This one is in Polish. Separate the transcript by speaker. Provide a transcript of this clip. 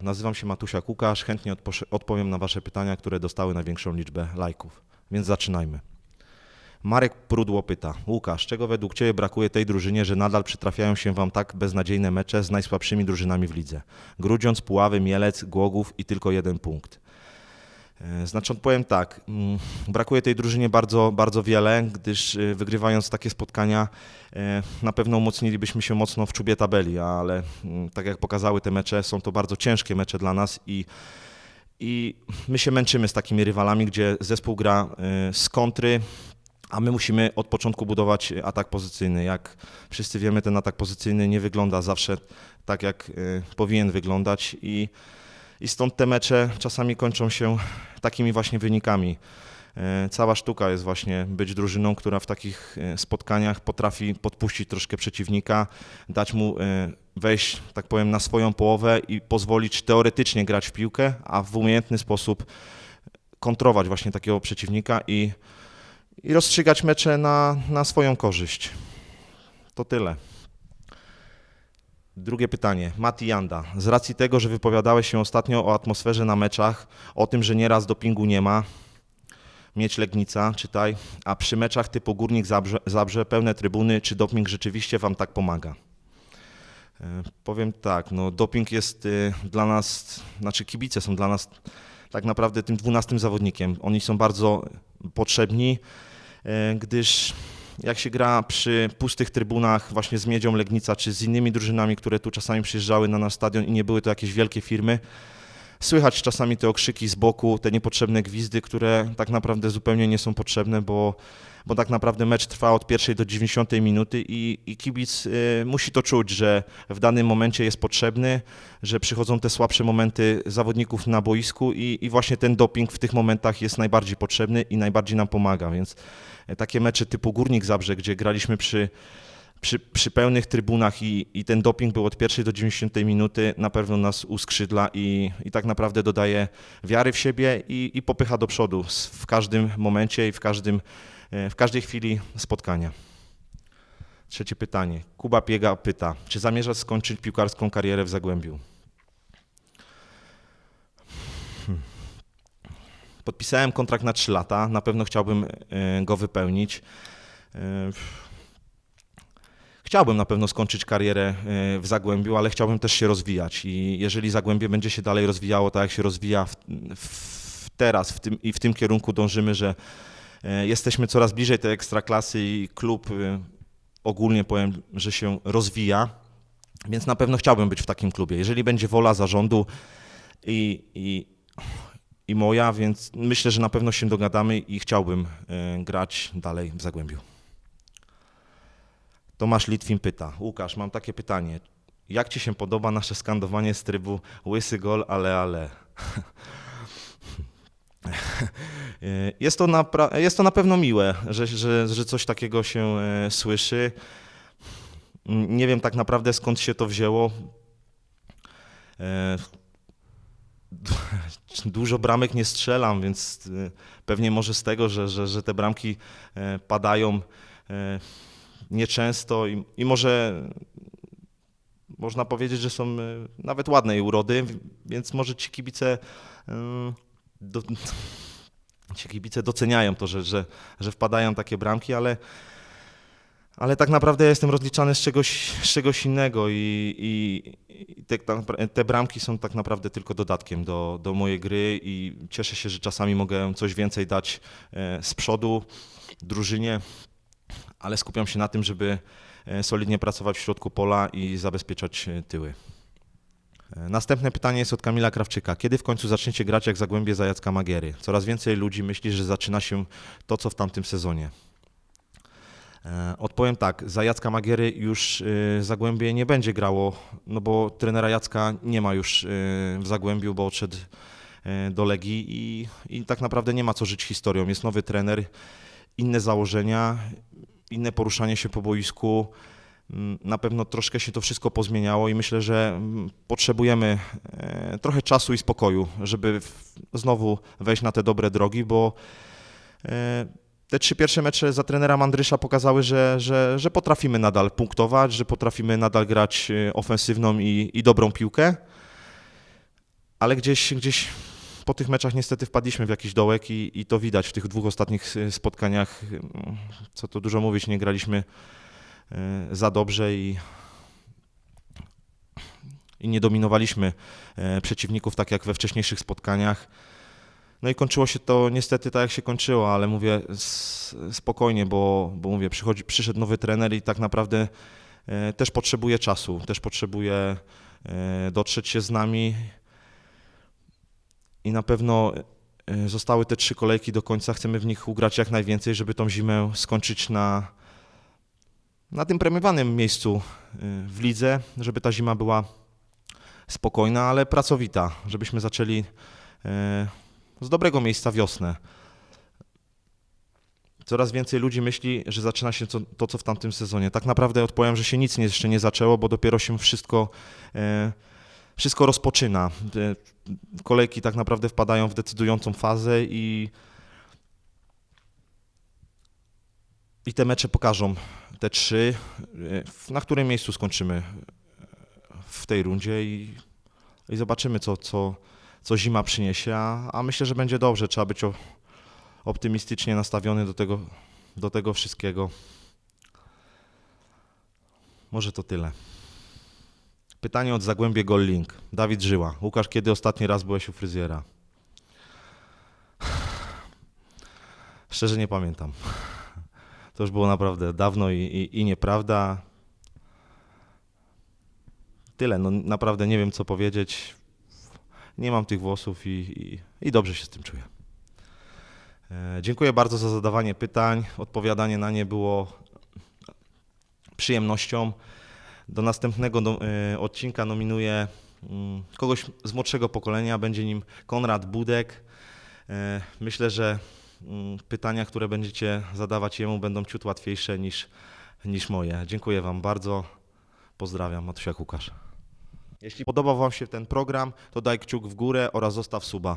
Speaker 1: Nazywam się Matusia Kukasz, chętnie odpowiem na Wasze pytania, które dostały największą liczbę lajków. Więc zaczynajmy. Marek Prudło pyta, Łukasz, czego według Ciebie brakuje tej drużynie, że nadal przytrafiają się Wam tak beznadziejne mecze z najsłabszymi drużynami w lidze? Grudziądz, Puławy, Mielec, Głogów i tylko jeden punkt. E, Znaczy odpowiem tak, mm, brakuje tej drużynie bardzo, bardzo wiele, gdyż y, wygrywając takie spotkania e, na pewno umocnilibyśmy się mocno w czubie tabeli, ale mm, tak jak pokazały te mecze, są to bardzo ciężkie mecze dla nas i, i my się męczymy z takimi rywalami, gdzie zespół gra e, z kontry, a my musimy od początku budować atak pozycyjny. Jak wszyscy wiemy, ten atak pozycyjny nie wygląda zawsze tak, jak e, powinien wyglądać i i stąd te mecze czasami kończą się takimi właśnie wynikami. E, Cała sztuka jest właśnie być drużyną, która w takich e, spotkaniach potrafi podpuścić troszkę przeciwnika, dać mu e, wejść, tak powiem, na swoją połowę i pozwolić teoretycznie grać w piłkę, a w umiejętny sposób kontrować właśnie takiego przeciwnika i, i rozstrzygać mecze na, na swoją korzyść. To tyle. Drugie pytanie. Mati Janda. Z racji tego, że wypowiadałeś się ostatnio o atmosferze na meczach, o tym, że nieraz dopingu nie ma, mieć Legnica, czytaj, a przy meczach typu Górnik Zabrze, Zabrze pełne trybuny, czy doping rzeczywiście Wam tak pomaga? E, Powiem tak, no doping jest y, dla nas, znaczy kibice są dla nas tak naprawdę tym dwunastym zawodnikiem. Oni są bardzo potrzebni, e, gdyż jak się gra przy pustych trybunach właśnie z Miedzią Legnica czy z innymi drużynami, które tu czasami przyjeżdżały na nasz stadion i nie były to jakieś wielkie firmy, słychać czasami te okrzyki z boku, te niepotrzebne gwizdy, które tak naprawdę zupełnie nie są potrzebne, bo, bo tak naprawdę mecz trwa od pierwszej do 90 minuty i, i kibic y, musi to czuć, że w danym momencie jest potrzebny, że przychodzą te słabsze momenty zawodników na boisku i, i właśnie ten doping w tych momentach jest najbardziej potrzebny i najbardziej nam pomaga, więc takie mecze typu Górnik Zabrze, gdzie graliśmy przy przy, przy pełnych trybunach i, i ten doping był od pierwszej do 90 minuty, na pewno nas uskrzydla i, i tak naprawdę dodaje wiary w siebie i, i popycha do przodu w każdym momencie i w, każdym, e, w każdej chwili spotkania. Trzecie pytanie. Kuba Piega pyta, czy zamierzasz skończyć piłkarską karierę w Zagłębiu? Hmm. Podpisałem kontrakt na 3 lata, na pewno chciałbym e, go wypełnić. Chciałbym na pewno skończyć karierę e, w Zagłębiu, ale chciałbym też się rozwijać i jeżeli Zagłębie będzie się dalej rozwijało tak jak się rozwija w, w teraz w tym, i w tym kierunku dążymy, że e, jesteśmy coraz bliżej tej ekstraklasy i klub e, ogólnie powiem, że się rozwija, więc na pewno chciałbym być w takim klubie. Jeżeli będzie wola zarządu i, i, i moja, więc myślę, że na pewno się dogadamy i chciałbym grać dalej w Zagłębiu. Tomasz Litwin pyta, Łukasz, mam takie pytanie. Jak Ci się podoba nasze skandowanie z trybu łysy gol, ale, ale? Jest to, napra- jest to na pewno miłe, że, że, że coś takiego się e, słyszy. Nie wiem tak naprawdę skąd się to wzięło. E, Dużo bramek nie strzelam, więc e, pewnie może z tego, że, że, że te bramki padają nieczęsto i, i może można powiedzieć, że są e, nawet ładnej urody, więc może ci kibice, e, do, ci kibice doceniają to, że, że, że wpadają takie bramki, ale, ale tak naprawdę ja jestem rozliczany z czegoś, z czegoś innego i, i, te, te bramki są tak naprawdę tylko dodatkiem do, do mojej gry i cieszę się, że czasami mogę coś więcej dać e, z przodu drużynie, ale skupiam się na tym, żeby e, solidnie pracować w środku pola i zabezpieczać e, tyły. E, Następne pytanie jest od Kamila Krawczyka. Kiedy w końcu zaczniecie grać jak Zagłębie za Jacka Magiery? Coraz więcej ludzi myśli, że zaczyna się to, co w tamtym sezonie. Odpowiem tak, za Jacka Magiery już Zagłębie nie będzie grało, no bo trenera Jacka nie ma już w Zagłębiu, bo odszedł do Legii i, i tak naprawdę nie ma co żyć historią. Jest nowy trener, inne założenia, inne poruszanie się po boisku. Mm, Na pewno troszkę się to wszystko pozmieniało i myślę, że mm, potrzebujemy e, trochę czasu i spokoju, żeby znowu wejść na te dobre drogi, bo e, te trzy pierwsze mecze za trenera Mandrysza pokazały, że, że, że potrafimy nadal punktować, że potrafimy nadal grać e, ofensywną i, i dobrą piłkę. ale gdzieś, gdzieś po tych meczach niestety wpadliśmy w jakiś dołek i, i to widać w tych dwóch ostatnich spotkaniach. Co tu dużo mówić, nie graliśmy y, za dobrze i, i nie dominowaliśmy e, przeciwników tak jak we wcześniejszych spotkaniach. No i kończyło się to niestety tak jak się kończyło, ale mówię spokojnie, bo, bo mówię, przychodzi, przyszedł nowy trener i tak naprawdę e, też potrzebuje czasu, też potrzebuje e, dotrzeć się z nami i na pewno e, zostały te trzy kolejki do końca. Chcemy w nich ugrać jak najwięcej, żeby tą zimę skończyć na, na tym premiowanym miejscu e, w lidze, żeby ta zima była spokojna, ale pracowita, żebyśmy zaczęli e, z dobrego miejsca wiosnę. Coraz więcej ludzi myśli, że zaczyna się to, co w tamtym sezonie. Tak naprawdę odpowiem, że się nic jeszcze nie zaczęło, bo dopiero się wszystko, wszystko rozpoczyna. Kolejki tak naprawdę wpadają w decydującą fazę i, i te mecze pokażą te trzy, e, na którym miejscu skończymy w tej rundzie i, i zobaczymy, co, co, co zima przyniesie, a, a myślę, że będzie dobrze. Trzeba być o, optymistycznie nastawiony do tego, do tego wszystkiego. Może to tyle. Pytanie od Zagłębie Gol Link. Dawid Żyła. Łukasz, kiedy ostatni raz byłeś u fryzjera? Szczerze nie pamiętam. To już było naprawdę dawno i, i, i nieprawda. Tyle, no naprawdę nie wiem co powiedzieć. Nie mam tych włosów i, i, i dobrze się z tym czuję. E, Dziękuję bardzo za zadawanie pytań. Odpowiadanie na nie było przyjemnością. Do następnego do, e, odcinka nominuję mm, kogoś z młodszego pokolenia. Będzie nim Konrad Budek. E, Myślę, że mm, pytania, które będziecie zadawać jemu, będą ciut łatwiejsze niż, niż moje. Dziękuję Wam bardzo. Pozdrawiam, Matusiak Łukasz. Jeśli podobał Wam się ten program, to daj kciuk w górę oraz zostaw suba.